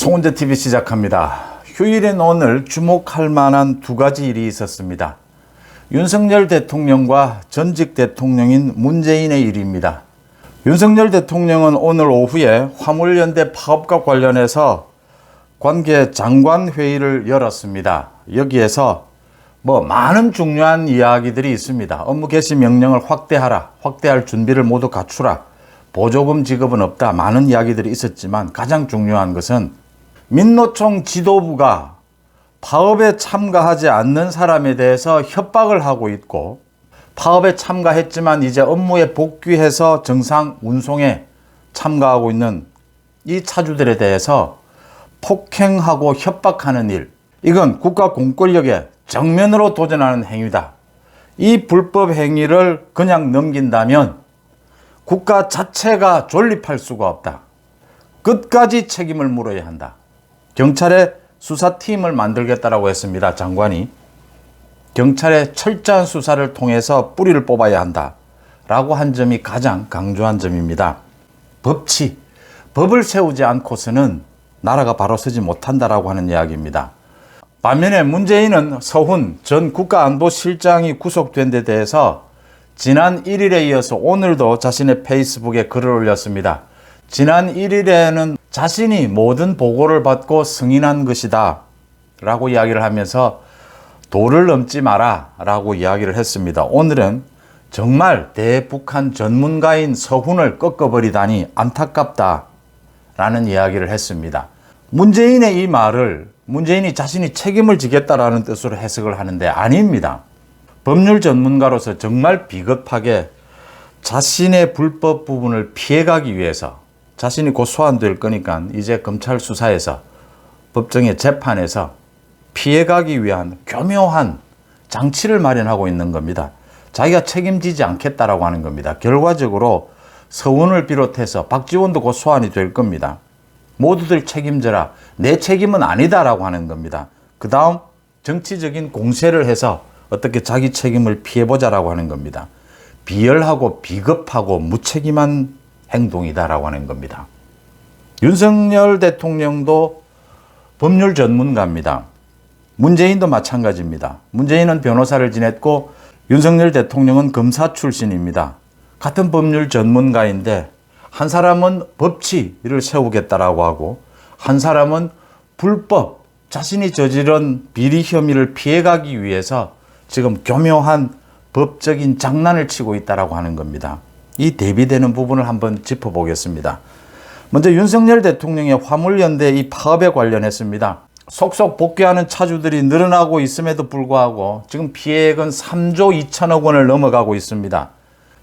송은재 TV 시작합니다. 휴일인 오늘 주목할 만한 두 가지 일이 있었습니다. 윤석열 대통령과 전직 대통령인 문재인의 일입니다. 윤석열 대통령은 오늘 오후에 화물연대 파업과 관련해서 관계 장관 회의를 열었습니다. 여기에서 뭐 많은 중요한 이야기들이 있습니다. 업무 개시 명령을 확대하라, 확대할 준비를 모두 갖추라, 보조금 지급은 없다. 많은 이야기들이 있었지만 가장 중요한 것은 민노총 지도부가 파업에 참가하지 않는 사람에 대해서 협박을 하고 있고 파업에 참가했지만 이제 업무에 복귀해서 정상 운송에 참가하고 있는 이 차주들에 대해서 폭행하고 협박하는 일. 이건 국가 공권력에 정면으로 도전하는 행위다. 이 불법 행위를 그냥 넘긴다면 국가 자체가 존립할 수가 없다. 끝까지 책임을 물어야 한다. 경찰에 수사팀을 만들겠다라고 했습니다. 장관이. 경찰의 철저한 수사를 통해서 뿌리를 뽑아야 한다. 라고 한 점이 가장 강조한 점입니다. 법치, 법을 세우지 않고서는 나라가 바로 서지 못한다라고 하는 이야기입니다. 반면에 문재인은 서훈 전 국가안보실장이 구속된 데 대해서 지난 1일에 이어서 오늘도 자신의 페이스북에 글을 올렸습니다. 지난 1일에는 자신이 모든 보고를 받고 승인한 것이다. 라고 이야기를 하면서 도를 넘지 마라. 라고 이야기를 했습니다. 오늘은 정말 대북한 전문가인 서훈을 꺾어버리다니 안타깝다. 라는 이야기를 했습니다. 문재인의 이 말을 문재인이 자신이 책임을 지겠다라는 뜻으로 해석을 하는데 아닙니다. 법률 전문가로서 정말 비겁하게 자신의 불법 부분을 피해가기 위해서 자신이 곧 소환될 거니까 이제 검찰 수사에서 법정의 재판에서 피해가기 위한 교묘한 장치를 마련하고 있는 겁니다. 자기가 책임지지 않겠다라고 하는 겁니다. 결과적으로 서훈을 비롯해서 박지원도 곧 소환이 될 겁니다. 모두들 책임져라. 내 책임은 아니다라고 하는 겁니다. 그 다음 정치적인 공세를 해서 어떻게 자기 책임을 피해보자라고 하는 겁니다. 비열하고 비겁하고 무책임한 행동이다라고 하는 겁니다. 윤석열 대통령도 법률 전문가입니다. 문재인도 마찬가지입니다. 문재인은 변호사를 지냈고 윤석열 대통령은 검사 출신입니다. 같은 법률 전문가인데 한 사람은 법치를 세우겠다라고 하고 한 사람은 불법 자신이 저지른 비리 혐의를 피해가기 위해서 지금 교묘한 법적인 장난을 치고 있다라고 하는 겁니다. 이 대비되는 부분을 한번 짚어보겠습니다. 먼저 윤석열 대통령의 화물연대 이 파업에 관련했습니다. 속속 복귀하는 차주들이 늘어나고 있음에도 불구하고 지금 피해액은 3조 2천억 원을 넘어가고 있습니다.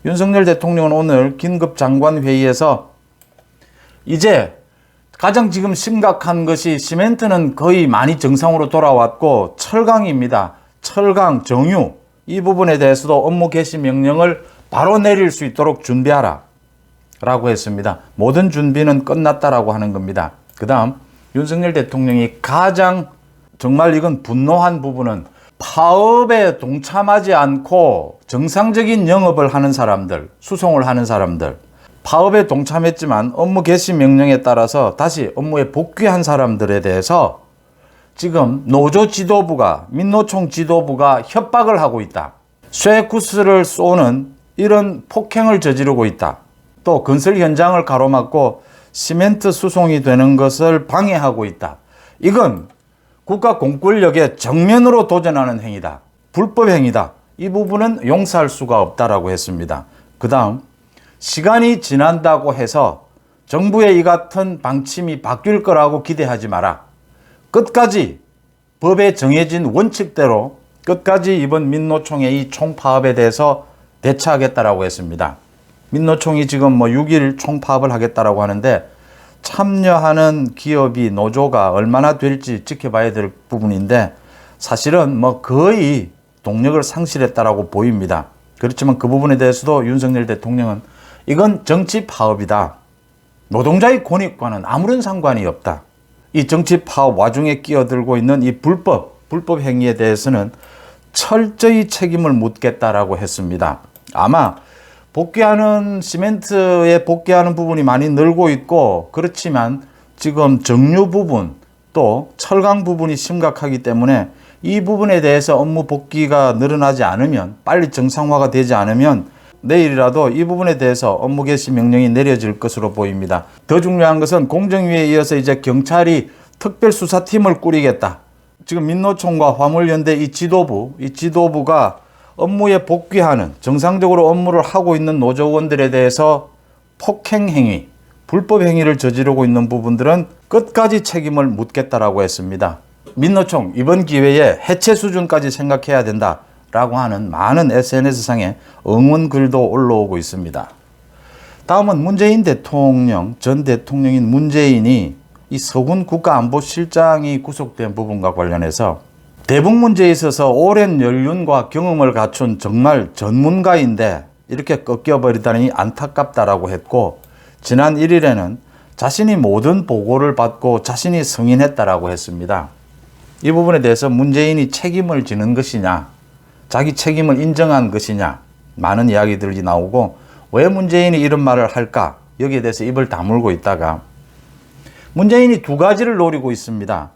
윤석열 대통령은 오늘 긴급 장관 회의에서 이제 가장 지금 심각한 것이 시멘트는 거의 많이 정상으로 돌아왔고 철강입니다. 철강, 정유 이 부분에 대해서도 업무 개시 명령을 바로 내릴 수 있도록 준비하라 라고 했습니다. 모든 준비는 끝났다라고 하는 겁니다. 그 다음 윤석열 대통령이 가장 정말 이건 분노한 부분은 파업에 동참하지 않고 정상적인 영업을 하는 사람들, 수송을 하는 사람들, 파업에 동참했지만 업무 개시 명령에 따라서 다시 업무에 복귀한 사람들에 대해서 지금 노조 지도부가, 민노총 지도부가 협박을 하고 있다. 쇠구스를 쏘는 이런 폭행을 저지르고 있다. 또 건설 현장을 가로막고 시멘트 수송이 되는 것을 방해하고 있다. 이건 국가 공권력에 정면으로 도전하는 행위다. 불법 행위다. 이 부분은 용서할 수가 없다라고 했습니다. 그 다음, 시간이 지난다고 해서 정부의 이 같은 방침이 바뀔 거라고 기대하지 마라. 끝까지 법에 정해진 원칙대로 끝까지 이번 민노총의 이 총파업에 대해서 대처하겠다라고 했습니다. 민노총이 지금 뭐 6일 총파업을 하겠다라고 하는데 참여하는 기업이 노조가 얼마나 될지 지켜봐야 될 부분인데 사실은 뭐 거의 동력을 상실했다라고 보입니다. 그렇지만 그 부분에 대해서도 윤석열 대통령은 이건 정치 파업이다. 노동자의 권익과는 아무런 상관이 없다. 이 정치 파업 와중에 끼어들고 있는 이 불법, 불법 행위에 대해서는 철저히 책임을 묻겠다라고 했습니다. 아마 복귀하는 시멘트에 복귀하는 부분이 많이 늘고 있고 그렇지만 지금 정유 부분 또 철강 부분이 심각하기 때문에 이 부분에 대해서 업무 복귀가 늘어나지 않으면 빨리 정상화가 되지 않으면 내일이라도 이 부분에 대해서 업무 개시 명령이 내려질 것으로 보입니다. 더 중요한 것은 공정위에 이어서 이제 경찰이 특별수사팀을 꾸리겠다. 지금 민노총과 화물연대 이 지도부, 이 지도부가 업무에 복귀하는 정상적으로 업무를 하고 있는 노조원들에 대해서 폭행 행위, 불법 행위를 저지르고 있는 부분들은 끝까지 책임을 묻겠다라고 했습니다. 민노총 이번 기회에 해체 수준까지 생각해야 된다라고 하는 많은 SNS상의 응원 글도 올라오고 있습니다. 다음은 문재인 대통령, 전 대통령인 문재인이 이 서군 국가안보실장이 구속된 부분과 관련해서 대북 문제에 있어서 오랜 연륜과 경험을 갖춘 정말 전문가인데 이렇게 꺾여버리다니 안타깝다라고 했고 지난 1일에는 자신이 모든 보고를 받고 자신이 승인했다라고 했습니다. 이 부분에 대해서 문재인이 책임을 지는 것이냐, 자기 책임을 인정한 것이냐, 많은 이야기들이 나오고 왜 문재인이 이런 말을 할까? 여기에 대해서 입을 다물고 있다가 문재인이 두 가지를 노리고 있습니다.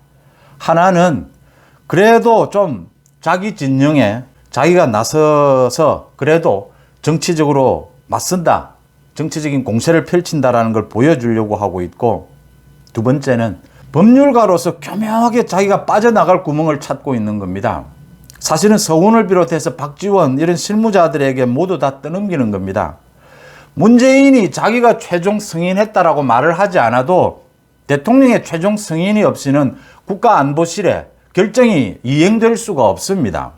하나는 그래도 좀 자기 진영에 자기가 나서서 그래도 정치적으로 맞선다. 정치적인 공세를 펼친다라는 걸 보여주려고 하고 있고 두 번째는 법률가로서 교묘하게 자기가 빠져나갈 구멍을 찾고 있는 겁니다. 사실은 서훈을 비롯해서 박지원 이런 실무자들에게 모두 다 떠넘기는 겁니다. 문재인이 자기가 최종 승인했다라고 말을 하지 않아도 대통령의 최종 승인이 없이는 국가안보실에 결정이 이행될 수가 없습니다.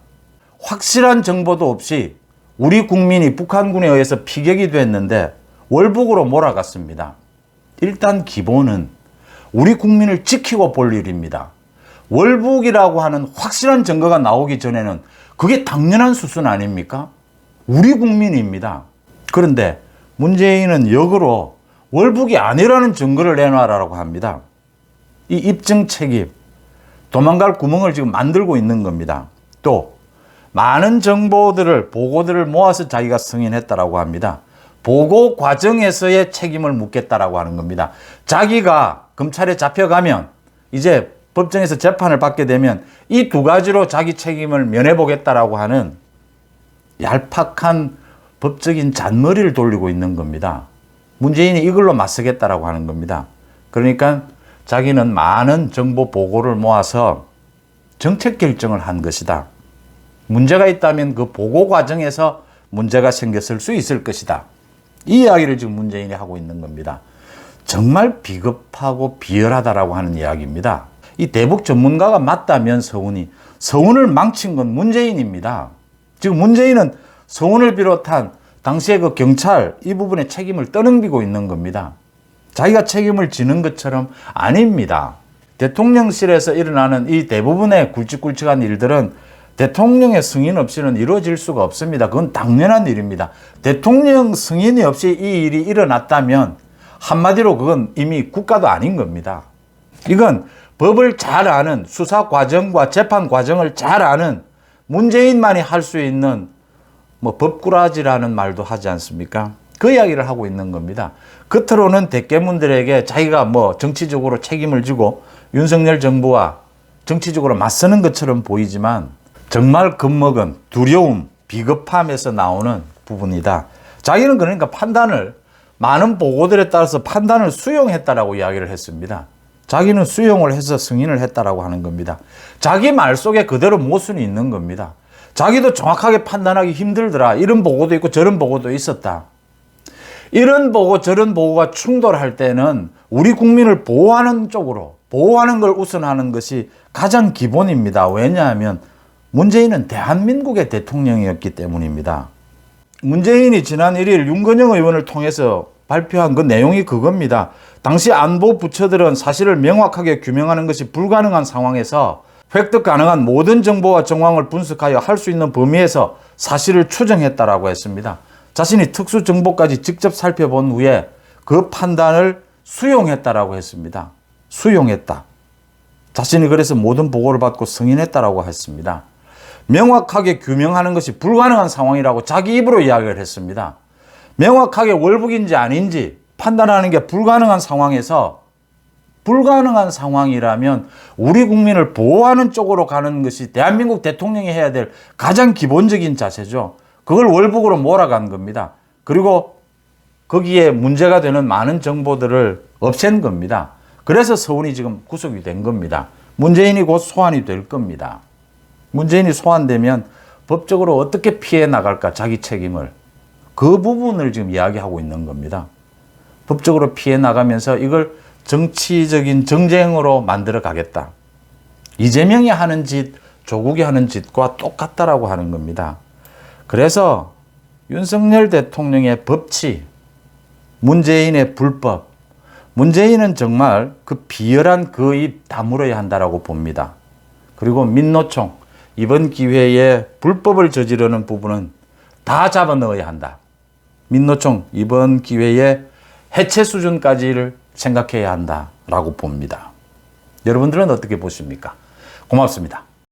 확실한 정보도 없이 우리 국민이 북한군에 의해서 피격이 됐는데 월북으로 몰아갔습니다. 일단 기본은 우리 국민을 지키고 볼 일입니다. 월북이라고 하는 확실한 증거가 나오기 전에는 그게 당연한 수순 아닙니까? 우리 국민입니다. 그런데 문재인은 역으로 월북이 아니라는 증거를 내놔라라고 합니다. 이 입증 책임, 도망갈 구멍을 지금 만들고 있는 겁니다. 또 많은 정보들을 보고들을 모아서 자기가 승인했다라고 합니다. 보고 과정에서의 책임을 묻겠다라고 하는 겁니다. 자기가 검찰에 잡혀가면 이제 법정에서 재판을 받게 되면 이 두 가지로 자기 책임을 면해 보겠다라고 하는 얄팍한 법적인 잔머리를 돌리고 있는 겁니다. 문재인이 이걸로 맞서겠다라고 하는 겁니다. 그러니까 자기는 많은 정보 보고를 모아서 정책 결정을 한 것이다. 문제가 있다면 그 보고 과정에서 문제가 생겼을 수 있을 것이다. 이 이야기를 지금 문재인이 하고 있는 겁니다. 정말 비겁하고 비열하다라고 하는 이야기입니다. 이 대북 전문가가 맞다면 서훈이 서훈을 망친 건 문재인입니다. 지금 문재인은 서훈을 비롯한 당시에 그 경찰 이 부분에 책임을 떠넘기고 있는 겁니다. 자기가 책임을 지는 것처럼 아닙니다. 대통령실에서 일어나는 이 대부분의 굵직굵직한 일들은 대통령의 승인 없이는 이루어질 수가 없습니다. 그건 당연한 일입니다. 대통령 승인이 없이 이 일이 일어났다면 한마디로 그건 이미 국가도 아닌 겁니다. 이건 법을 잘 아는 수사 과정과 재판 과정을 잘 아는 문재인만이 할 수 있는 뭐 법꾸라지라는 말도 하지 않습니까? 그 이야기를 하고 있는 겁니다. 겉으로는 대깨문들에게 자기가 뭐 정치적으로 책임을 지고 윤석열 정부와 정치적으로 맞서는 것처럼 보이지만 정말 겁먹은 두려움, 비겁함에서 나오는 부분이다. 자기는 그러니까 판단을 많은 보고들에 따라서 판단을 수용했다라고 이야기를 했습니다. 자기는 수용을 해서 승인을 했다라고 하는 겁니다. 자기 말 속에 그대로 모순이 있는 겁니다. 자기도 정확하게 판단하기 힘들더라. 이런 보고도 있고 저런 보고도 있었다. 이런 보고 저런 보고가 충돌할 때는 우리 국민을 보호하는 쪽으로 보호하는 걸 우선하는 것이 가장 기본입니다. 왜냐하면 문재인은 대한민국의 대통령이었기 때문입니다. 문재인이 지난 1일 윤건영 의원을 통해서 발표한 그 내용이 그겁니다. 당시 안보 부처들은 사실을 명확하게 규명하는 것이 불가능한 상황에서 획득 가능한 모든 정보와 정황을 분석하여 할 수 있는 범위에서 사실을 추정했다라고 했습니다. 자신이 특수 정보까지 직접 살펴본 후에 그 판단을 수용했다라고 했습니다. 수용했다. 자신이 그래서 모든 보고를 받고 승인했다라고 했습니다. 명확하게 규명하는 것이 불가능한 상황이라고 자기 입으로 이야기를 했습니다. 명확하게 월북인지 아닌지 판단하는 게 불가능한 상황에서 불가능한 상황이라면 우리 국민을 보호하는 쪽으로 가는 것이 대한민국 대통령이 해야 될 가장 기본적인 자세죠. 그걸 월북으로 몰아간 겁니다. 그리고 거기에 문제가 되는 많은 정보들을 없앤 겁니다. 그래서 서훈이 지금 구속이 된 겁니다. 문재인이 곧 소환이 될 겁니다. 문재인이 소환되면 법적으로 어떻게 피해 나갈까 자기 책임을 그 부분을 지금 이야기하고 있는 겁니다. 법적으로 피해 나가면서 이걸 정치적인 정쟁으로 만들어 가겠다. 이재명이 하는 짓, 조국이 하는 짓과 똑같다라고 하는 겁니다. 그래서 윤석열 대통령의 법치, 문재인의 불법, 문재인은 정말 그 비열한 그 입 다물어야 한다라고 봅니다. 그리고 민노총 이번 기회에 불법을 저지르는 부분은 다 잡아 넣어야 한다. 민노총 이번 기회에 해체 수준까지를 생각해야 한다라고 봅니다. 여러분들은 어떻게 보십니까? 고맙습니다.